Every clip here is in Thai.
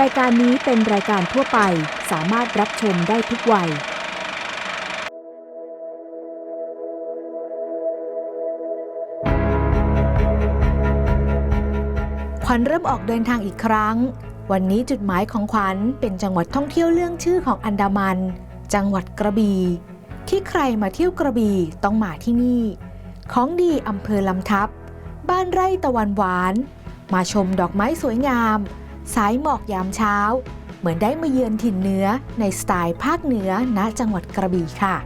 รายการนี้เป็นรายการทั่วไปสามารถรับชมได้ทุกวัย ขวัญเริ่มออกเดินทางอีกครั้ง วันนี้จุดหมายของขวัญเป็นจังหวัดท่องเที่ยวเรื่องชื่อของอันดามัน จังหวัดกระบี่ ที่ใครมาเที่ยวกระบี่ต้องมาที่นี่ ของดีอำเภอลำทับ บ้านไร่ตะวันหวาน มาชมดอกไม้สวยงาม สายหมอกยามเช้า เหมือนได้มาเยือนถิ่นเหนือในสไตล์ภาคเหนือณจังหวัดกระบี่ค่ะ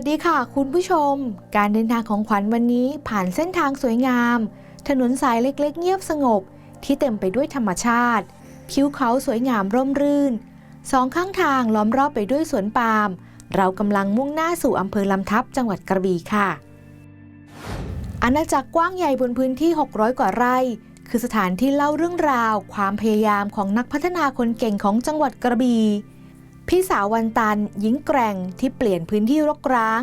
วัสดีค่ะ คุณผู้ชม การเดินทางของขวัญวันนี้ผ่านเส้นทางสวยงาม ถนนสายเล็กๆ เงียบสงบ ที่เต็มไปด้วยธรรมชาติผิวเขาสวยงามร่มรื่น สองข้างทางล้อมรอบไปด้วยสวนปาล์มเรากำลังมุ่งหน้าสู่อำเภอลำทับจังหวัดกระบี่ค่ะ อาณาจักรกว้างใหญ่บนพื้นที่ 600 กว่าไร่ คือสถานที่เล่าเรื่องราว ความพยายามของนักพัฒนาคนเก่งของจังหวัดกระบี่ พี่สาววันตันหญิงแกร่งที่เปลี่ยนพื้นที่รกร้าง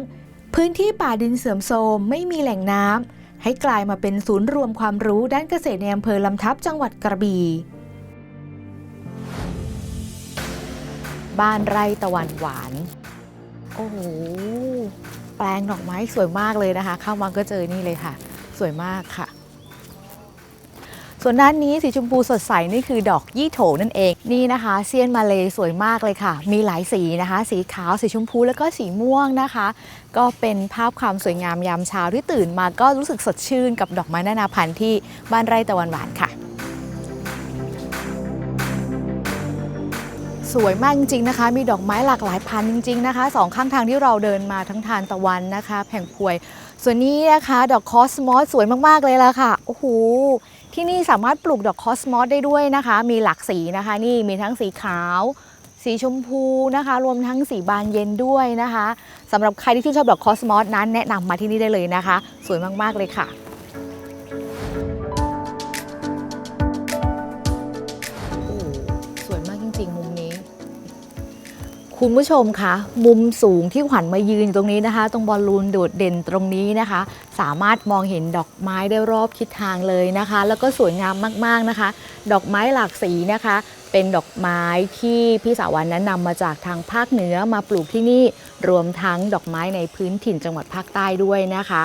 พื้นที่ป่าดินเสื่อมโทรมไม่มีแหล่งน้ำให้กลายมาเป็นศูนย์รวมความรู้ด้านเกษตรในอำเภอลำทับจังหวัดกระบี่บ้านไร่ตะวันหวาน โอ้โห แปลงดอกไม้สวยมากเลยนะคะ เข้ามาก็เจอนี่เลยค่ะ สวยมากค่ะ ส่วนด้านนี้สีชมพูสดใสนี่คือดอกยี่โถนั่นเองนี่นะคะเซียนมาเลสวยมากเลยค่ะ มีหลายสีนะคะ สีขาวสีชมพูแล้วก็สีม่วงนะคะ ก็เป็นภาพความสวยงามยามเช้าที่ตื่นมาก็รู้สึกสดชื่นกับดอกไม้นานาพันธุ์ที่บ้านไร่ตะวันหวานค่ะสวยมากจริงๆนะคะ มีดอกไม้หลากหลายพันธุ์จริง ๆนะคะสองข้างทางที่เราเดินมาทั้งทานตะวันนะคะ แผงพวย ส่วนนี้นะคะ ดอกคอสมอสสวยมากๆเลยละค่ะ โอ้โห ที่นี่สามารถปลูกดอกคอสมอสได้ด้วยนะคะ มีหลากสีนะคะ นี่มีทั้งสีขาว สีชมพูนะคะ รวมทั้งสีบานเย็นด้วยนะคะสำหรับใครที่ชื่นชอบดอกคอสมอสนั้นแนะนำมาที่นี่ได้เลยนะคะ สวยมากๆเลยค่ะ คุณผู้ชมคะ มุมสูงที่ขวัญมายืนอยู่ตรงนี้นะคะ ตรงบอลลูนโดดเด่นตรงนี้นะคะ สามารถมองเห็นดอกไม้ได้รอบทิศทางเลยนะคะ แล้วก็สวยงามมากๆนะคะ ดอกไม้หลากสีนะคะ เป็นดอกไม้ที่พี่สาวันนั้นนำมาจากทางภาคเหนือมาปลูกที่นี่รวมทั้งดอกไม้ในพื้นถิ่นจังหวัดภาคใต้ด้วยนะคะ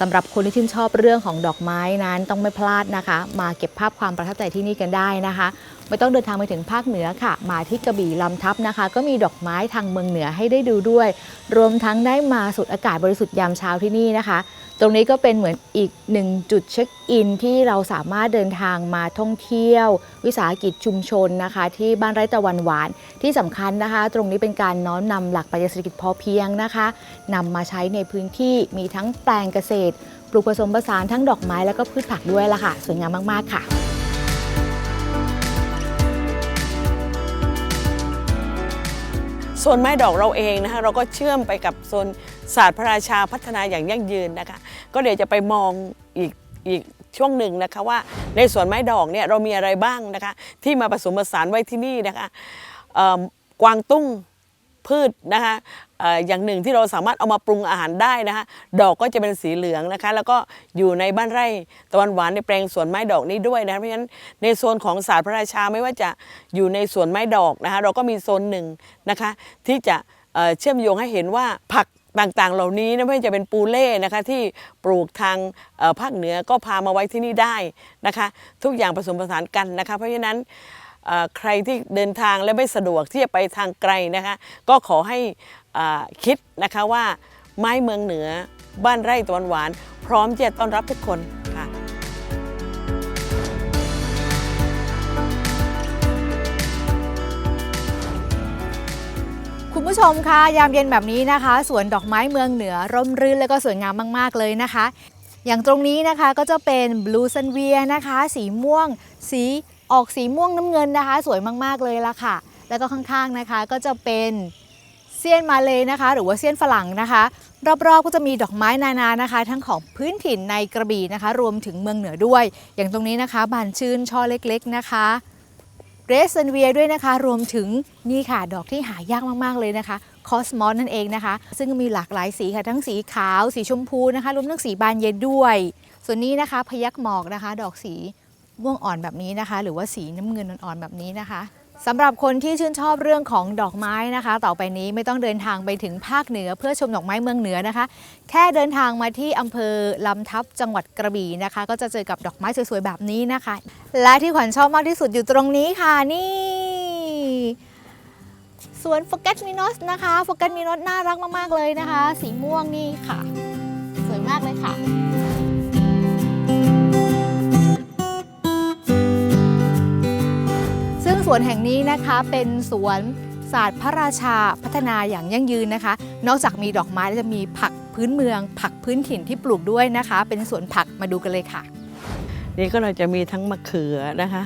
สำหรับคนที่ชื่นชอบเรื่องของดอกไม้นั้นต้องไม่พลาดนะคะ มาเก็บภาพความประทับใจที่นี่กันได้นะคะ ไม่ต้องเดินทางไปถึงภาคเหนือค่ะ มาที่กระบี่ลำทับนะคะ ก็มีดอกไม้ทางเมืองเหนือให้ได้ดูด้วย รวมทั้งได้มาสูดอากาศบริสุทธิ์ยามเช้าที่นี่นะคะ ตรงนี้ก็เป็นเหมือนอีกหนึ่งจุดเช็คอินที่เราสามารถเดินทางมาท่องเที่ยว วิสาหกิจชุมชนนะคะ ที่บ้านไร่ตะวันหวาน ที่สำคัญนะคะ ตรงนี้เป็นการน้อมนำหลักปรัชญาเศรษฐกิจพอเพียงนะคะนำมาใช้ในพื้นที่มีทั้งแปลงเกษตรปลูกผสมผสานทั้งดอกไม้แล้วก็พืชผักด้วยล่ะค่ะ สวยงามมาก ๆ ค่ะ โซนไม้ดอกเราเองนะคะเราก็เชื่อมไปกับโซนศาสตร์พระราชาพัฒนาอย่างยั่งยืนนะคะ ก็เดี๋ยวจะไปมองอีกอีกช่วงหนึ่งนะคะว่าในสวนไม้ดอกเนี่ยเรามีอะไรบ้างนะคะ ที่มาผสมผสานไว้ที่นี่นะคะกวางตุ้ง พืชนะคะอย่างหนึ่งที่เราสามารถเอามาปรุงอาหารได้นะคะดอกก็จะเป็นสีเหลืองนะคะ แล้วก็อยู่ในบ้านไร่ตะวันหวานในแปลงสวนไม้ดอกนี้ด้วยนะเพราะฉะนั้นในโซนของศาสตร์พระราชาไม่ว่าจะอยู่ในสวนไม้ดอกนะคะ เราก็มีโซนหนึ่งนะคะ ที่จะเชื่อมโยงให้เห็นว่าผักต่างๆ เหล่านี้นะไม่ว่าจะเป็นปูเล่นะคะที่ปลูกทางภาคเหนือก็พามาไว้ที่นี่ได้นะคะ ทุกอย่างผสมผสานกันนะคะ เพราะฉะนั้น ใครที่เดินทางและไม่สะดวกที่จะไปทางไกลนะคะก็ขอให้คิดนะคะว่าไม้เมืองเหนือบ้านไร่ตะวันหวาน พร้อมที่จะต้อนรับทุกคนค่ะคุณผู้ชมคะยามเย็นแบบนี้นะคะสวนดอกไม้เมืองเหนือร่มรื่นและก็สวยงามมาก ๆ เลยนะคะ อย่างตรงนี้นะคะก็จะเป็นบลูซันเวียนะคะ สีม่วง สี ออกสีม่วงน้ำเงินนะคะ สวยมากๆเลยละค่ะ แล้วก็ข้างๆนะคะก็จะเป็นเซียนมาเลยนะคะ หรือว่าเซียนฝรั่งนะคะ รอบๆ ก็จะมีดอกไม้นานานะคะ ทั้งของพื้นถิ่นในกระบี่นะคะ รวมถึงเมืองเหนือด้วย อย่างตรงนี้นะคะ บานชื่นช่อเล็กๆนะคะเรสเซนเวียด้วยนะคะ รวมถึงนี่ค่ะ ดอกที่หายากมากๆเลยนะคะคอสมอสนั่นเองนะคะ ซึ่งมีหลากหลายสีค่ะ ทั้งสีขาว สีชมพูนะคะ รวมทั้งสีบานเย็นด้วย ส่วนนี้นะคะพยักหมอกนะคะ ดอกสี ม่วงอ่อนแบบนี้นะคะ หรือว่าสีน้ำเงินอ่อนๆแบบนี้นะคะสำหรับคนที่ชื่นชอบเรื่องของดอกไม้นะคะ ต่อไปนี้ไม่ต้องเดินทางไปถึงภาคเหนือเพื่อชมดอกไม้เมืองเหนือนะคะ แค่เดินทางมาที่อำเภอลำทับจังหวัดกระบี่นะคะ ก็จะเจอกับดอกไม้สวยๆแบบนี้นะคะ และที่ขวัญชอบมากที่สุดอยู่ตรงนี้ค่ะนี่สวนโฟกัสมินอสนะคะโฟกัสมินอสน่ารักมากๆเลยนะคะ สีม่วงนี่ค่ะ สวยมากเลยค่ะ วนแห่งนี้นะคะเป็นสวนศาสตร์พระราชาพัฒนาอย่างยั่งยืนนะคะ นอกจากมีดอกไม้แล้วจะมีผักพื้นเมือง ผักพื้นถิ่นที่ปลูกด้วยนะคะ เป็นสวนผักมาดูกันเลยค่ะ นี่ก็เราจะมีทั้งมะเขือนะคะ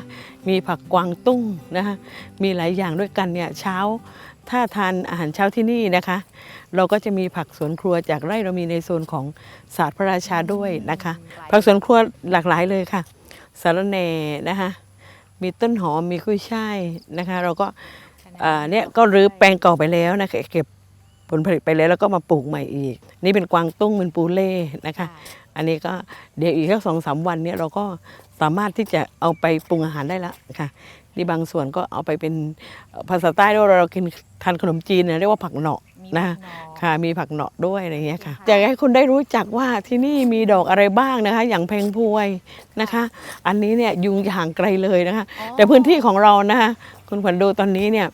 มีผักกวางตุ้งนะคะ มีหลายอย่างด้วยกันเนี่ยเช้าถ้าทานอาหารเช้าที่นี่นะคะ เราก็จะมีผักสวนครัวจากไร่เรามีในโซนของศาสตร์พระราชาด้วยนะคะ ผักสวนครัวหลากหลายเลยค่ะสารแหน่นะคะ มีต้นหอมมีกุ้ยช่ายนะคะ เราก็อ่าเนี่ยก็รื้อแปลงเก่าไปแล้วนะคะเก็บผลผลิตไปแล้วแล้วก็มาปลูกใหม่อีก นี่เป็นกวางตุ้งเป็นปูเล่นะคะ อันนี้ก็เดี๋ยวอีกสักสองสามวันเนี่ยเราก็สามารถที่จะเอาไปปรุงอาหารได้แล้วค่ะนี่บางส่วนก็เอาไปเป็นเอ่อภาษาใต้ด้วยเรากินทานขนมจีนเนี่ยเรียกว่าผักเหนาะ นะคะค่ะมีผักเหนาะด้วยอะไรอย่างเงี้ยค่ะอยากให้คุณได้รู้จักว่าที่นี่มีดอกอะไรบ้างนะคะ อย่างเพลงพวยนะคะ อันนี้เนี่ยยุงห่างไกลเลยนะคะ แต่พื้นที่ของเรานะคะคุณขวัญดูตอนนี้เนี่ย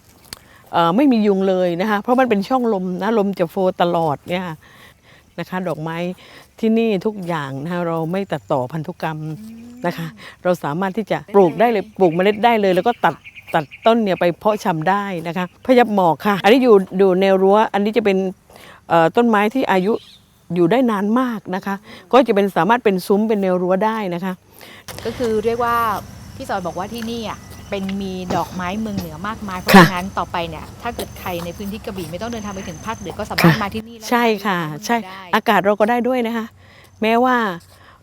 เอ่อไม่มียุงเลยนะคะ เพราะมันเป็นช่องลมนะลมจะโฟลว์ตลอดเนี่ยค่ะนะคะดอกไม้ที่นี่ทุกอย่างนะคะเราไม่ตัดต่อพันธุกรรมนะคะ เราสามารถที่จะปลูกได้เลยปลูกเมล็ดได้เลย แล้วก็ตัด ตัดต้นเนี่ยไปเพาะชำได้นะคะพยับหมอกค่ะ อันนี้อยู่อยู่แนวรั้ว อันนี้จะเป็นเอ่อต้นไม้ที่อายุอยู่ได้นานมากนะคะ ก็จะเป็นสามารถเป็นซุ้มเป็นแนวรั้วได้นะคะ ก็คือเรียกว่าพี่ซอยบอกว่าที่นี่อะเป็นมีดอกไม้เมืองเหนือมากมายเพราะค่ะฉะนั้นต่อไปเนี่ยถ้าเกิดใครในพื้นที่กระบี่ไม่ต้องเดินทางไปถึงภาคเหนือก็สามารถค่ะมาที่นี่แล้วใช่ค่ะได้ใช่ได้อากาศเราก็ได้ด้วยนะคะ แม้ว่า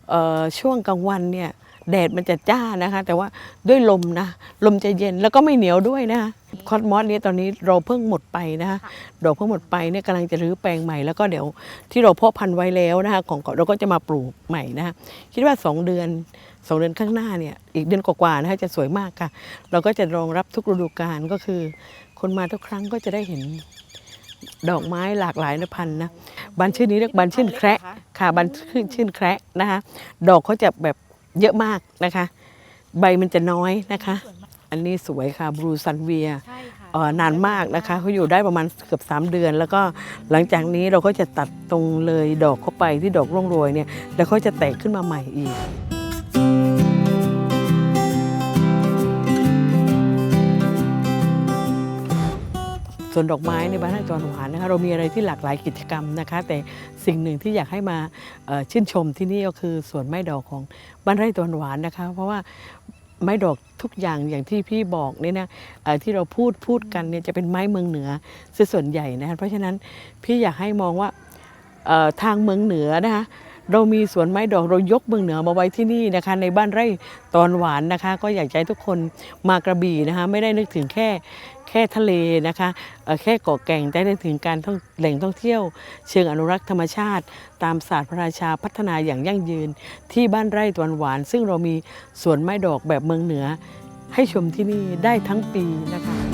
เอ่อช่วงกลางวันเนี่ย แดดมันจะจ้านะคะ แต่ว่าด้วยลมนะ ลมจะเย็นแล้วก็ไม่เหนียวด้วยนะคะคอสมอสเนี่ยตอนนี้เราเพิ่งหมดไปนะคะดอกเพิ่งหมดไปเนี่ยกำลังจะรื้อแปลงใหม่แล้วก็เดี๋ยวที่เราเพาะพันธุ์ไว้แล้วนะคะของเราก็จะมาปลูกใหม่นะคะคิดว่า 2 เดือน 2 เดือนข้างหน้าเนี่ยอีกเดือนกว่าๆนะคะจะสวยมากค่ะ เราก็จะรองรับทุกฤดูกาลก็คือ คนมาทุกครั้งก็จะได้เห็นดอกไม้หลากหลายพันธุ์นะบานชื่นนี้เรียกบานชื่นแคระค่ะบานชื่นชื่นแคระนะคะดอกเขาจะแบบ เยอะมากนะคะ ใบมันจะน้อยนะคะ อันนี้สวยค่ะบลูซันเวียใช่ค่ะเอ่อนานมากนะคะเขาอยู่ได้ประมาณเกือบ 3 เดือน แล้วก็หลังจากนี้เราก็จะตัดตรงเลยดอกเข้าไปที่ดอกร่วงโรยเนี่ยแล้วเขาจะแตกขึ้นมาใหม่อีก ส่วนดอกไม้ในบ้านไร่ตะวันหวานนะคะเรามีอะไรที่หลากหลายกิจกรรมนะคะ แต่สิ่งหนึ่งที่อยากให้มาชื่นชมที่นี่ก็คือสวนไม้ดอกของบ้านไร่ตะวันหวานนะคะ เพราะว่าไม้ดอกทุกอย่างอย่างที่พี่บอกเนี่ยนะที่เราพูดพูดกันเนี่ยจะเป็นไม้เมืองเหนือส่วนใหญ่นะคะเพราะฉะนั้นพี่อยากให้มองว่าทางเมืองเหนือนะคะ เรามีสวนไม้ดอกเรายกเมืองเหนือมาไว้ที่นี่นะคะ ในบ้านไร่ตอนหวานนะคะ ก็อยากให้ทุกคนมากระบี่นะคะ ไม่ได้นึกถึงแค่แค่ทะเลนะคะเออแค่เกาะแก่งแต่นึกถึงการท่องแหล่งท่องเที่ยว เชิงอนุรักษ์ธรรมชาติ ตามศาสตร์พระราชาพัฒนาอย่างยั่งยืน ที่บ้านไร่ตะวันหวาน ซึ่งเรามีสวนไม้ดอกแบบเมืองเหนือ ให้ชมที่นี่ได้ทั้งปีนะคะ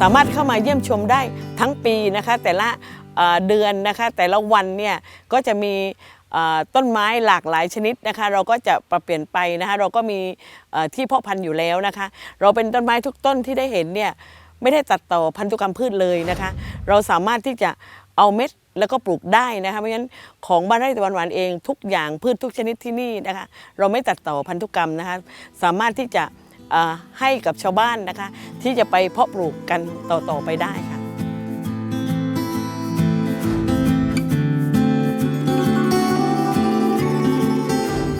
สามารถเข้ามาเยี่ยมชมได้ทั้งปีนะคะ แต่ละเดือนนะคะแต่ละวันเนี่ยก็จะมีต้นไม้หลากหลายชนิดนะคะ เราก็จะปรับเปลี่ยนไปนะคะเราก็มีที่เพาะพันธุ์อยู่แล้วนะคะ เราเป็นต้นไม้ทุกต้นที่ได้เห็นเนี่ยไม่ได้ตัดต่อพันธุกรรมพืชเลยนะคะ เราสามารถที่จะเอาเม็ดแล้วก็ปลูกได้นะคะเพราะฉะนั้นของบ้านไร่ตะวันหวานเองทุกอย่างพืชทุกชนิดที่นี่นะคะ เราไม่ตัดต่อพันธุกรรมนะคะ สามารถที่จะ ให้กับชาวบ้านนะคะ ที่จะไปเพาะปลูกกันต่อ ๆ ไปได้ค่ะ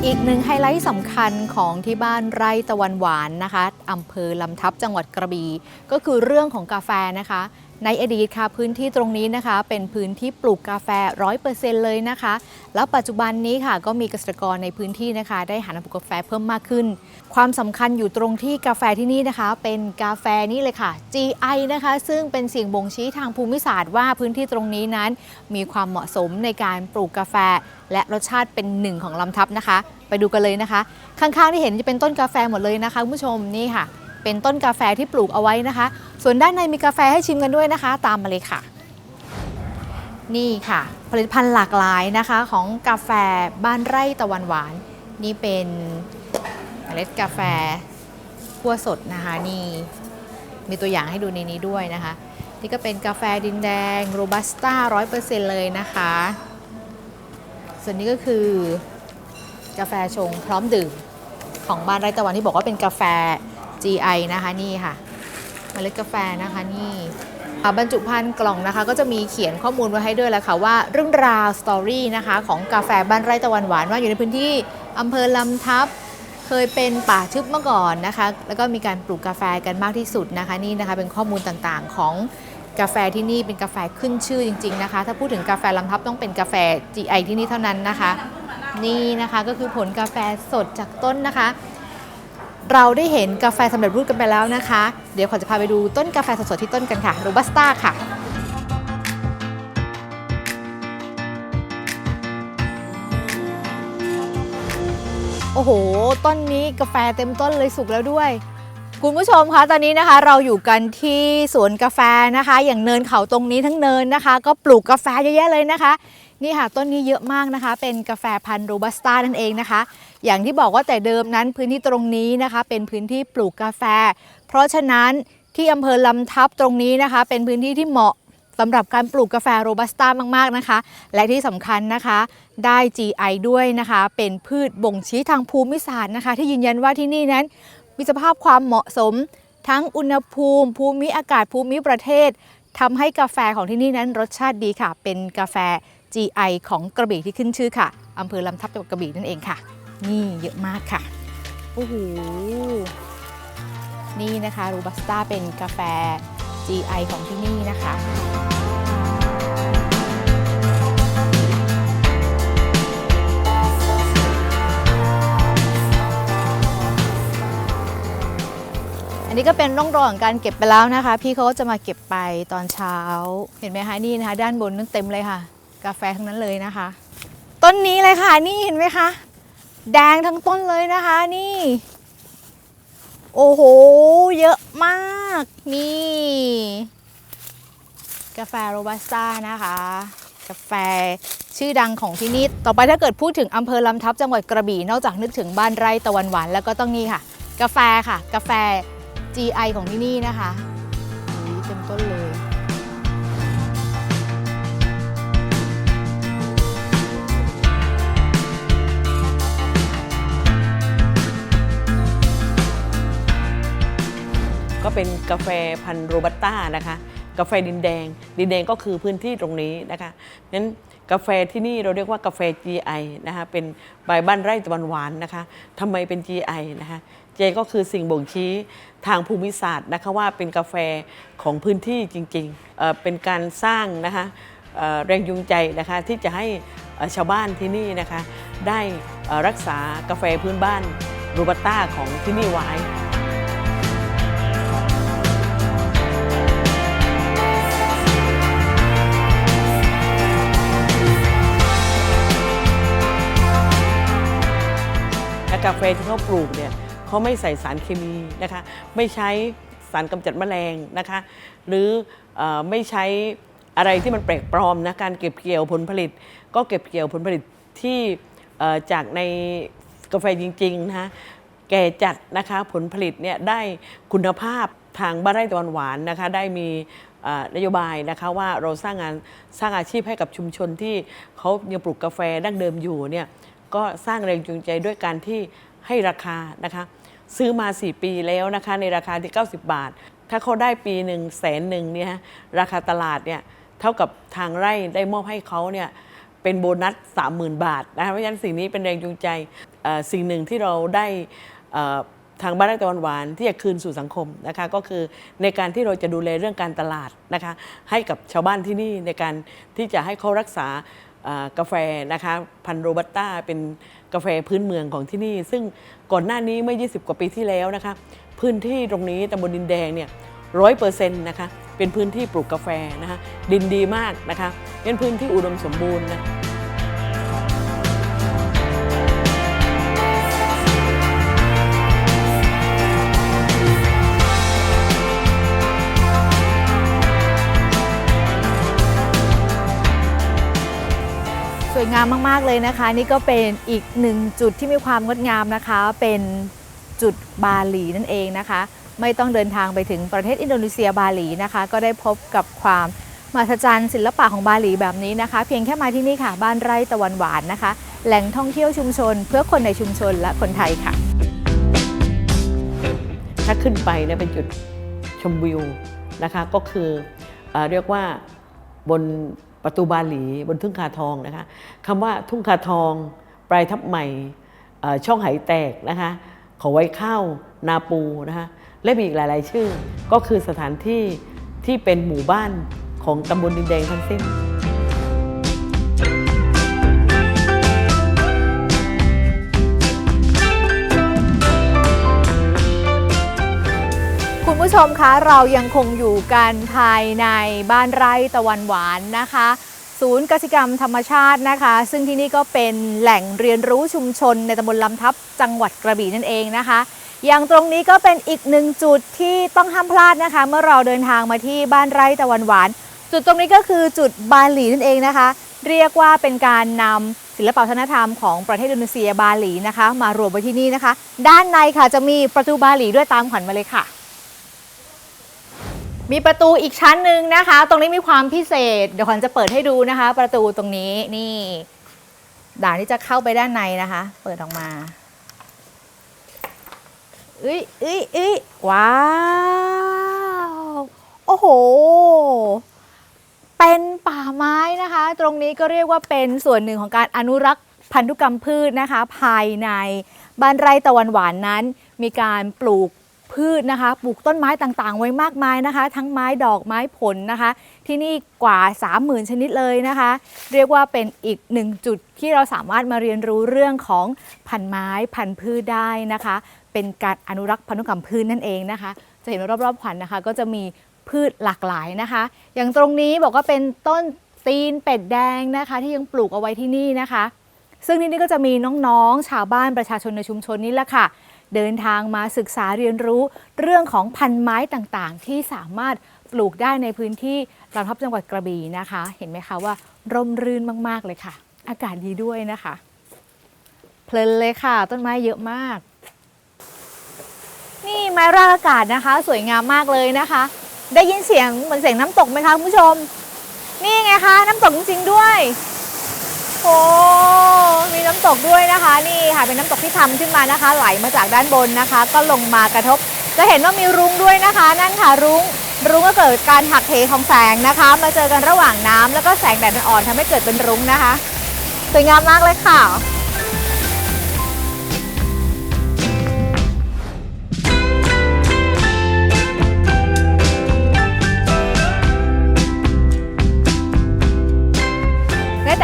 อีกหนึ่งไฮไลท์สำคัญของที่บ้านไร่ตะวันหวานนะคะอำเภอลำทับจังหวัดกระบี่ก็คือเรื่องของกาแฟนะคะ ในอดีตค่ะพื้นที่ตรงนี้นะคะ เป็นพื้นที่ปลูกกาแฟร้อยเปอร์เซ็นต์เลยนะคะ แล้วปัจจุบันนี้ค่ะก็มีเกษตรกรในพื้นที่นะคะ ได้หันมาปลูกกาแฟเพิ่มมากขึ้น ความสำคัญอยู่ตรงที่กาแฟที่นี่นะคะ เป็นกาแฟนี่เลยค่ะ GI นะคะ ซึ่งเป็นสิ่งบ่งชี้ทางภูมิศาสตร์ว่าพื้นที่ตรงนี้นั้น มีความเหมาะสมในการปลูกกาแฟ และรสชาติเป็นหนึ่งของลำทับนะคะ ไปดูกันเลยนะคะ ข้างๆที่เห็นจะเป็นต้นกาแฟหมดเลยนะคะคุณผู้ชมนี่ค่ะ เป็นต้นกาแฟที่ปลูกเอาไว้นะคะ ส่วนด้านในมีกาแฟให้ชิมกันด้วยนะคะ ตามมาเลยค่ะ นี่ค่ะ ผลิตภัณฑ์หลากหลายนะคะของกาแฟบ้านไร่ตะวันหวาน นี่เป็นเมล็ดกาแฟคั่วสดนะคะนี่มีตัวอย่างให้ดูในนี้ด้วยนะคะ นี่ก็เป็นกาแฟดินแดงโรบัสต้าร้อยเปอร์เซ็นต์เลยนะคะ ส่วนนี้ก็คือกาแฟชงพร้อมดื่มของบ้านไร่ตะวันที่บอกว่าเป็นกาแฟ GI นะคะนี่ค่ะเมล็ดกาแฟนะคะนี่บรรจุภัณฑ์กล่องนะคะ ก็จะมีเขียนข้อมูลไว้ให้ด้วยแหละค่ะว่าเรื่องราวสตอรี่นะคะของกาแฟบ้านไร่ตะวันหวานว่าอยู่ในพื้นที่อำเภอลำทับเคยเป็นป่าทึบเมื่อก่อนนะคะ แล้วก็มีการปลูกกาแฟกันมากที่สุดนะคะนี่นะคะเป็นข้อมูลต่างๆของกาแฟที่นี่เป็นกาแฟขึ้นชื่อจริง ๆนะคะ ถ้าพูดถึงกาแฟลำทับต้องเป็นกาแฟ GI ที่นี่เท่านั้นนะคะ นี่นะคะก็คือผลกาแฟสดจากต้นนะคะ เราได้เห็นกาแฟสำเร็จรูปกันไปแล้วนะคะ เดี๋ยวขอจะพาไปดูต้นกาแฟสดๆที่ต้นกันค่ะโรบัสต้าค่ะโอ้โห ต้นนี้กาแฟเต็มต้นเลยสุกแล้วด้วย คุณผู้ชมคะ ตอนนี้นะคะเราอยู่กันที่สวนกาแฟนะคะ อย่างเนินเขาตรงนี้ทั้งเนินนะคะ ก็ปลูกกาแฟเยอะแยะเลยนะคะ นี่ค่ะต้นนี้เยอะมากนะคะ เป็นกาแฟพันธุ์โรบัสต้านั่นเองนะคะ อย่างที่บอกว่าแต่เดิมนั้นพื้นที่ตรงนี้นะคะ เป็นพื้นที่ปลูกกาแฟ เพราะฉะนั้นที่อำเภอลำทับตรงนี้นะคะ เป็นพื้นที่ที่เหมาะสำหรับการปลูกกาแฟโรบัสต้ามากๆนะคะ และที่สำคัญนะคะได้ GI ด้วยนะคะ เป็นพืชบ่งชี้ทางภูมิศาสตร์นะคะ ที่ยืนยันว่าที่นี่นั้น มีสภาพความเหมาะสม ทั้งอุณหภูมิ ภูมิอากาศภูมิประเทศทำให้กาแฟของที่นี่นั้นรสชาติดีค่ะ เป็นกาแฟ GI ของกระบี่ที่ขึ้นชื่อค่ะอำเภอลำทับจังหวัดกระบี่นั่นเองค่ะ นี่เยอะมากค่ะโอ้โหนี่นะคะรูบัสต้าเป็นกาแฟ GI ของที่นี่นะคะอันนี้ก็เป็นร่องรอยของการเก็บไปแล้วนะคะ พี่เขาก็จะมาเก็บไปตอนเช้า เห็นไหมคะนี่นะคะ ด้านบนนั้นเต็มเลยค่ะ กาแฟทั้งนั้นเลยนะคะ ต้นนี้เลยค่ะ นี่เห็นไหมคะ แดงทั้งต้นเลยนะคะนี่ โอ้โห เยอะมากนี่ กาแฟโรบัสต้านะคะ กาแฟชื่อดังของที่นี่ ต่อไปถ้าเกิดพูดถึงอำเภอลำทับจังหวัดกระบี่ นอกจากนึกถึงบ้านไร่ตะวันหวานแล้วก็ต้องนี่ค่ะ กาแฟค่ะ กาแฟ GI ของที่นี่นะคะ ก็เป็นกาแฟพันธุ์โรบัสต้านะคะ กาแฟดินแดง ดินแดงก็คือพื้นที่ตรงนี้นะคะนั้นกาแฟที่นี่เราเรียกว่ากาแฟ GI นะคะเป็นใบบ้านไร่ตะวันหวานนะคะทำไมเป็น GI นะคะ J ก็คือสิ่งบ่งชี้ทางภูมิศาสตร์นะคะว่าเป็นกาแฟของพื้นที่จริงๆเเป็นการสร้างนะคะแรงจูงใจนะคะที่จะให้ชาวบ้านที่นี่นะคะได้รักษากาแฟพื้นบ้านโรบัสต้าของที่นี่ไว้ กาแฟที่เขาปลูกเนี่ยเขาไม่ใส่สารเคมีนะคะไม่ใช้สารกำจัดแมลงนะคะหรืออไม่ใช้อะไรที่มันแปลกปลอมนะการเก็บเกี่ยวผลผลิต ก็เก็บเกี่ยวผลผลิตที่จากในกาแฟจริงๆนะคะแก่จัดนะคะผลผลิตเนี่ยได้คุณภาพทางบ้านไร่ตะวันหวานนะคะได้มีนโยบายนะคะว่าเราสร้างงานสร้างอาชีพให้กับชุมชนที่เขายังปลูกกาแฟดั้งเดิมอยู่เนี่ย ก็สร้างแรงจูงใจด้วยการที่ให้ราคานะคะ ซื้อมา 4 ปีแล้วนะคะ ในราคาที่ 90 บาท ถ้าเขาได้ปีหนึ่งแสนหนึ่งเนี่ยราคาตลาดเนี่ยเท่ากับทางไร่ได้มอบให้เขาเนี่ยเป็นโบนัส 30,000 บาทนะคะเพราะฉะนั้นสิ่งนี้เป็นแรงจูงใจสิ่งหนึ่งที่เราได้ทางบ้านรักตะวันหวานที่จะคืนสู่สังคมนะคะก็คือในการที่เราจะดูแลเรื่องการตลาดนะคะให้กับชาวบ้านที่นี่ในการที่จะให้เขารักษา กาแฟนะคะพันโรบัตต้าเป็นกาแฟพื้นเมืองของที่นี่ ซึ่งก่อนหน้านี้เมื่อ 20 กว่าปีที่แล้วนะคะพื้นที่ตรงนี้ตำบลดินแดงเนี่ยร้อยเปอร์เซ็นต์นะคะเป็นพื้นที่ปลูกกาแฟนะคะดินดีมากนะคะเป็นพื้นที่อุดมสมบูรณ์นะ สวยงามมาก ๆ เลยนะคะ นี่ก็เป็นอีกหนึ่งจุดที่มีความงดงามนะคะ เป็นจุดบาหลีนั่นเองนะคะ ไม่ต้องเดินทางไปถึงประเทศอินโดนีเซียบาหลีนะคะ ก็ได้พบกับความมหัศจรรย์ศิลปะของบาหลีแบบนี้นะคะ เพียงแค่มาที่นี่ค่ะ บ้านไร่ตะวันหวานนะคะ แหล่งท่องเที่ยวชุมชน เพื่อคนในชุมชนและคนไทยค่ะ ถ้าขึ้นไปเนี่ยเป็นจุดชมวิวนะคะ ก็คือเออเรียกว่าบน ประตูบาหลีบนทุ่งคาทองนะคะคำว่าทุ่งคาทองปลายทับใหม่ช่องไหแตกนะคะขอไว้ข้าวนาปูนะคะและมีอีกหลาย ๆ ชื่อ ก็คือสถานที่ที่เป็นหมู่บ้านของตำบลดินแดงทั้งสิ้น ผู้ชมคะเรายังคงอยู่กันภายในบ้านไร่ตะวันหวานนะคะ ศูนย์กสิกรรมธรรมชาตินะคะ ซึ่งที่นี่ก็เป็นแหล่งเรียนรู้ชุมชนในตำบลลำทับจังหวัดกระบี่นั่นเองนะคะ อย่างตรงนี้ก็เป็นอีกหนึ่งจุดที่ต้องห้ามพลาดนะคะ เมื่อเราเดินทางมาที่บ้านไร่ตะวันหวาน จุดตรงนี้ก็คือจุดบาหลีนั่นเองนะคะ เรียกว่าเป็นการนำศิลปวัฒนธรรมของประเทศอินโดนีเซียบาหลีนะคะ มารวมไว้ที่นี่นะคะ ด้านในค่ะจะมีประตูบาหลีด้วยตามขวัญมาเลยค่ะ มีประตูอีกชั้นหนึ่งนะคะ ตรงนี้มีความพิเศษ เดี๋ยวขวัญจะเปิดให้ดูนะคะ ประตูตรงนี้นี่ ด่านที่จะเข้าไปด้านในนะคะ เปิดออกมาเอ้ยเอ้ยเอ้ยว้าว โอ้โห เป็นป่าไม้นะคะ ตรงนี้ก็เรียกว่าเป็นส่วนหนึ่งของการอนุรักษ์พันธุกรรมพืชนะคะ ภายในบ้านไร่ตะวันหวานนั้น มีการปลูก พืชนะคะ ปลูกต้นไม้ต่างๆ ไว้มากมายนะคะ ทั้งไม้ดอกไม้ผลนะคะ ที่นี่กว่า 30,000 ชนิดเลยนะคะ เรียกว่าเป็นอีกหนึ่งจุดที่เราสามารถมาเรียนรู้เรื่องของพันไม้พันพืชได้นะคะ เป็นการอนุรักษ์พันธุกรรมพืชนั่นเองนะคะ จะเห็นรอบๆขวัญนะคะ ก็จะมีพืชหลากหลายนะคะ อย่างตรงนี้บอกว่าเป็นต้นตีนเป็ดแดงนะคะ ที่ยังปลูกเอาไว้ที่นี่นะคะ ซึ่งที่นี่ก็จะมีน้องๆ ชาวบ้านประชาชนในชุมชนนี้แหละค่ะ เดินทางมาศึกษาเรียนรู้เรื่องของพันไม้ต่างๆ ที่สามารถปลูกได้ในพื้นที่ลำทับจังหวัดกระบี่นะคะ เห็นไหมคะว่าร่มรื่นมากๆเลยค่ะ อากาศดีด้วยนะคะ เพลินเลยค่ะ ต้นไม้เยอะมาก นี่ไม้รากอากาศนะคะ สวยงามมากเลยนะคะ ได้ยินเสียงเหมือนเสียงน้ำตกไหมคะคุณผู้ชม นี่ไงคะ น้ำตกจริงๆด้วย โอ้มีน้ำตกด้วยนะคะนี่ค่ะเป็นน้ำตกที่ทำขึ้นมานะคะ ไหลมาจากด้านบนนะคะ ก็ลงมากระทบ จะเห็นว่ามีรุ้งด้วยนะคะ นั่นค่ะรุ้งรุ้งก็เกิดการหักเหของแสงนะคะ มาเจอกันระหว่างน้ำแล้วก็แสงแดดอ่อนๆทำให้เกิดเป็นรุ้งนะคะสวยงามมากเลยค่ะ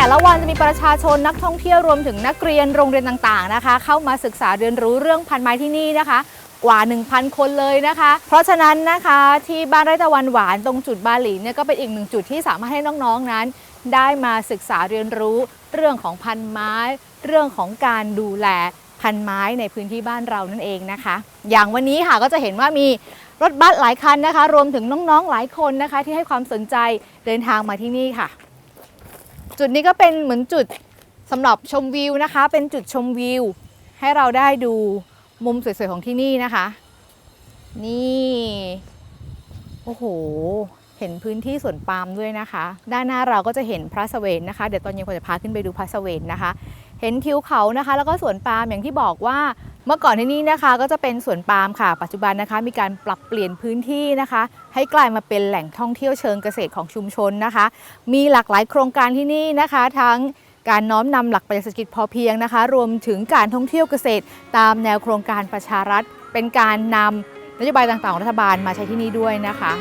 แต่ละวันจะมีประชาชนนักท่องเที่ยวรวมถึงนักเรียนโรงเรียนต่างๆนะคะ เข้ามาศึกษาเรียนรู้เรื่องพันไม้ที่นี่นะคะ กว่า 1,000 คนเลยนะคะ เพราะฉะนั้นนะคะที่บ้านไร่ตะวันหวานตรงจุดบาหลีเนี่ยก็เป็นอีกหนึ่งจุดที่สามารถให้น้องๆนั้น ได้มาศึกษาเรียนรู้เรื่องของพันไม้ เรื่องของการดูแลพันไม้ในพื้นที่บ้านเรานั่นเองนะคะ อย่างวันนี้ค่ะก็จะเห็นว่ามีรถบัสหลายคันนะคะ รวมถึงน้องๆหลายคนนะคะ ที่ให้ความสนใจเดินทางมาที่นี่ค่ะ จุดนี้ก็เป็นเหมือนจุดสำหรับชมวิวนะคะ เป็นจุดชมวิว ให้เราได้ดูมุมสวยๆของที่นี่นะคะ นี่โอ้โห เห็นพื้นที่สวนปาล์มด้วยนะคะ ด้านหน้าเราก็จะเห็นพระสเวนนะคะ เดี๋ยวตอนเย็นผมจะพาขึ้นไปดูพระสเวนนะคะ เห็นทิวเขานะคะ แล้วก็สวนปาล์มอย่างที่บอกว่าเมื่อก่อนที่นี่นะคะก็จะเป็นสวนปาล์มค่ะ ปัจจุบันนะคะ มีการปรับเปลี่ยนพื้นที่นะคะ ให้กลายมาเป็นแหล่งท่องเที่ยวเชิงเกษตรของชุมชนนะคะ มีหลากหลายโครงการที่นี่นะคะ ทั้งการน้อมนำหลักปรัชญาเศรษฐกิจพอเพียงนะคะ รวมถึงการท่องเที่ยวเกษตร ตามแนวโครงการประชารัฐ เป็นการนำนโยบายต่างๆของรัฐบาลมาใช้ที่นี่ด้วยนะคะ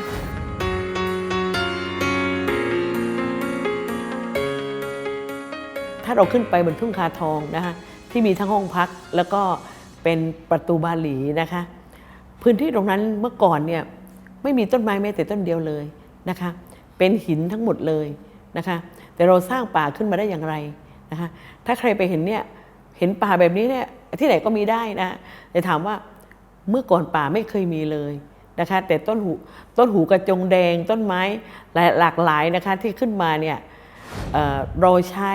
าเราขึ้นไปบนทุ่งคาทองนะคะที่มีทั้งห้องพักแล้วก็เป็นประตูบาหลีนะคะ พื้นที่ตรงนั้นเมื่อก่อนเนี่ยไม่มีต้นไม้แม้แต่ต้นเดียวเลยนะคะ เป็นหินทั้งหมดเลยนะคะ แต่เราสร้างป่าขึ้นมาได้อย่างไรนะคะ ถ้าใครไปเห็นเนี่ยเห็นป่าแบบนี้เนี่ยที่ไหนก็มีได้นะแต่ถามว่าเมื่อก่อนป่าไม่เคยมีเลยนะคะ แต่ต้นหูต้นหูกระจงแดงต้นไม้หลากหลายนะคะที่ขึ้นมาเนี่ยเเราใช้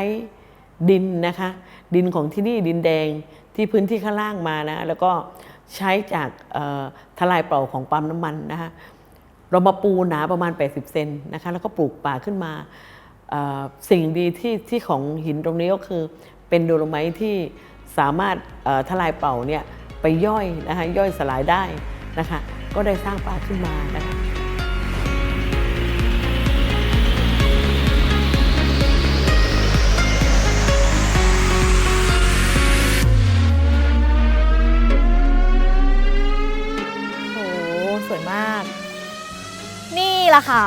ดินนะคะ ดินของที่นี่ดินแดงที่พื้นที่ข้างล่างมานะแล้วก็ใช้จากทลายเปล่าของปั๊มน้ำมันนะคะเรามาปูหนาประมาณ 80 เซนนะคะแล้วก็ปลูกป่าขึ้นมาสิ่งดีที่ที่ของหินตรงนี้ก็คือเป็นโดโลไมต์ที่สามารถทลายเปล่าเนี่ยไปย่อยนะคะย่อยสลายได้นะคะก็ได้สร้างป่าขึ้นมานะคะ ละค่ะ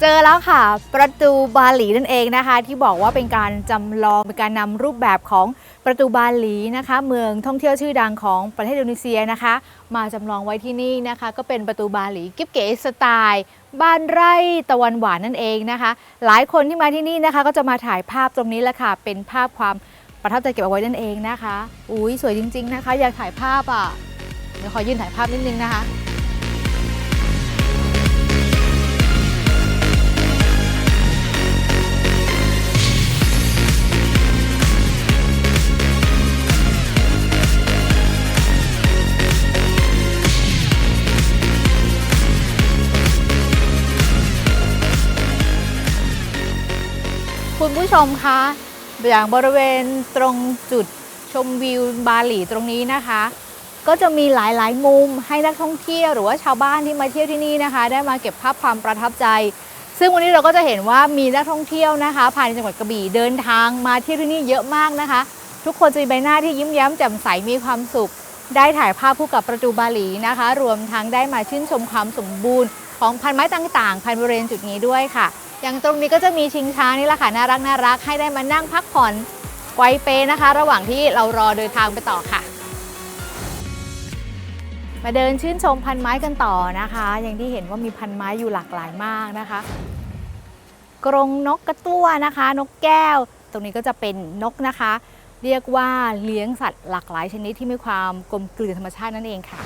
เจอแล้วค่ะ ประตูบาหลีนั่นเองนะคะ ที่บอกว่าเป็นการจำลองเป็นการนำรูปแบบของประตูบาหลีนะคะ เมืองท่องเที่ยวชื่อดังของประเทศอินโดนีเซียนะคะ มาจำลองไว้ที่นี่นะคะ ก็เป็นประตูบาหลีกิ๊บเก๋สไตล์บ้านไร่ตะวันหวานนั่นเองนะคะ หลายคนที่มาที่นี่นะคะ ก็จะมาถ่ายภาพตรงนี้แหละค่ะ เป็นภาพความประทับใจเก็บเอาไว้นั่นเองนะคะ อุ้ยสวยจริง ๆ นะคะ อยากถ่ายภาพอะ เดี๋ยวขอยืนถ่ายภาพนิดนึงนะคะ คุณผู้ชมคะอย่างบริเวณตรงจุดชมวิวบาหลีตรงนี้นะคะ ก็จะมีหลายๆ มุมให้นักท่องเที่ยวหรือว่าชาวบ้านที่มาเที่ยวที่นี่นะคะ ได้มาเก็บภาพความประทับใจ ซึ่งวันนี้เราก็จะเห็นว่ามีนักท่องเที่ยวนะคะภายในจังหวัดกระบี่เดินทางมาเที่ยวที่นี่เยอะมากนะคะ ทุกคนจะมีใบหน้าที่ยิ้มแย้มแจ่มใสมีความสุข ได้ถ่ายภาพคู่กับประตูบาหลีนะคะ รวมทั้งได้มาชื่นชมความสมบูรณ์ของพันไม้ต่างๆพันบริเวณจุดนี้ด้วยค่ะ อย่างตรงนี้ก็จะมีชิงช้านี่แหละค่ะน่ารักน่ารักให้ได้มานั่งพักผ่อนไกวเปนะคะ ระหว่างที่เรารอเดินทางไปต่อค่ะ มาเดินชื่นชมพันไม้กันต่อนะคะ อย่างที่เห็นว่ามีพันไม้อยู่หลากหลายมากนะคะ กรงนกกระตั้วนะคะ นกแก้ว ตรงนี้ก็จะเป็นนกนะคะ เรียกว่าเลี้ยงสัตว์หลากหลายชนิดที่มีความกลมกลืนธรรมชาตินั่นเองค่ะ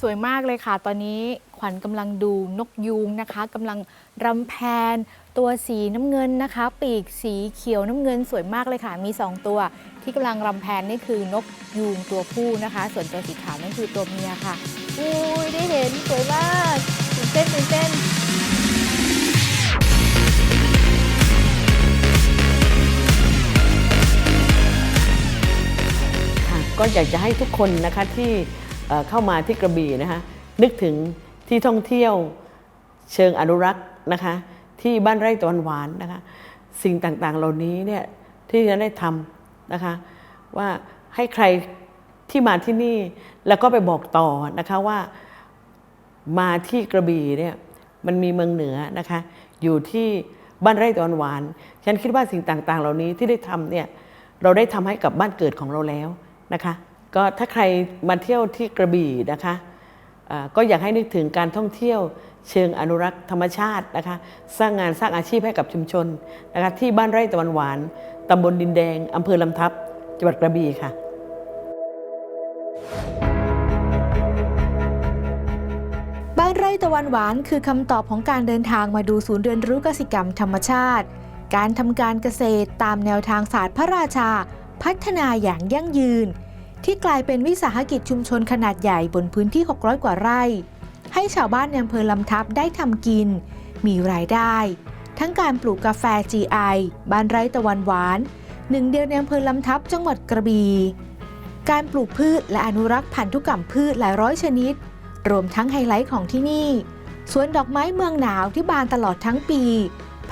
สวยมากเลยค่ะ ตอนนี้ ขวัญกำลังดูนกยูงนะคะกำลังรำแพน ตัวสีน้ำเงินนะคะ ปีกสีเขียวน้ำเงินสวยมากเลยค่ะ มี 2 ตัว ที่กำลังรำแพนนี่คือนกยูงตัวผู้นะคะ ส่วนตัวสีขาวนั่นคือตัวเมียค่ะอุ้ยได้เห็นสวยมากตื่นเต้นตื่นเต้นก็อยากจะให้ทุกคนนะคะที่เข้ามาที่กระบี่นะคะนึกถึง ที่ท่องเที่ยวเชิงอนุรักษ์นะคะที่บ้านไร่ตะวันหวานนะคะสิ่งต่างๆ เหล่านี้เนี่ยที่จะได้ทำนะคะว่าให้ใครที่มาที่นี่แล้วก็ไปบอกต่อนะคะว่ามาที่กระบี่เนี่ยมันมีเมืองเหนือนะคะอยู่ที่บ้านไร่ตะวันหวาน ฉันคิดว่าสิ่งต่าง ๆ เหล่านี้ที่ได้ทำเนี่ยเราได้ทำให้กับบ้านเกิดของเราแล้วนะคะก็ถ้าใครมาเที่ยวที่กระบี่นะคะ ก็อยากให้นึกถึงการท่องเที่ยวเชิงอนุรักษ์ธรรมชาตินะคะสร้างงานสร้างอาชีพให้กับชุมชนนะคะที่บ้านไร่ตะวันหวานตำบลดินแดงอำเภอลำทับจังหวัดกระบี่ค่ะบ้านไร่ตะวันหวานคือคำตอบของการเดินทางมาดูศูนย์เรียนรู้กสิกรรมธรรมชาติ การทำการเกษตรตามแนวทางศาสตร์พระราชา พัฒนาอย่างยั่งยืน ที่กลายเป็นวิสาหกิจชุมชนขนาดใหญ่บนพื้นที่ 600 กว่าไร่ ให้ชาวบ้านในอำเภอลำทับได้ทำกิน มีรายได้ ทั้งการปลูกกาแฟ GI บ้านไร่ตะวันหวาน หนึ่งเดียวในอำเภอลำทับจังหวัดกระบี่การปลูกพืชและอนุรักษ์พันธุกรรมพืชหลายร้อยชนิด รวมทั้งไฮไลท์ของที่นี่สวนดอกไม้เมืองหนาวที่บานตลอดทั้งปี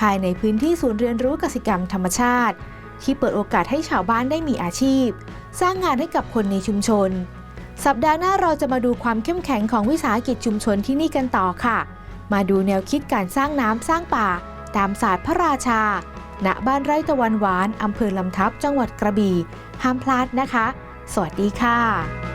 ภายในพื้นที่ศูนย์เรียนรู้กสิกรรมธรรมชาติ ที่เปิดโอกาสให้ชาวบ้านได้มีอาชีพ สร้างงานให้กับคนในชุมชน สัปดาห์หน้าเราจะมาดูความเข้มแข็งของวิสาหกิจชุมชนที่นี่กันต่อค่ะ มาดูแนวคิดการสร้างน้ำสร้างป่า ตามศาสตร์พระราชา ณ บ้านไร่ตะวันหวานอำเภอลำทับ จังหวัดกระบี่ ห้ามพลาดนะคะ สวัสดีค่ะ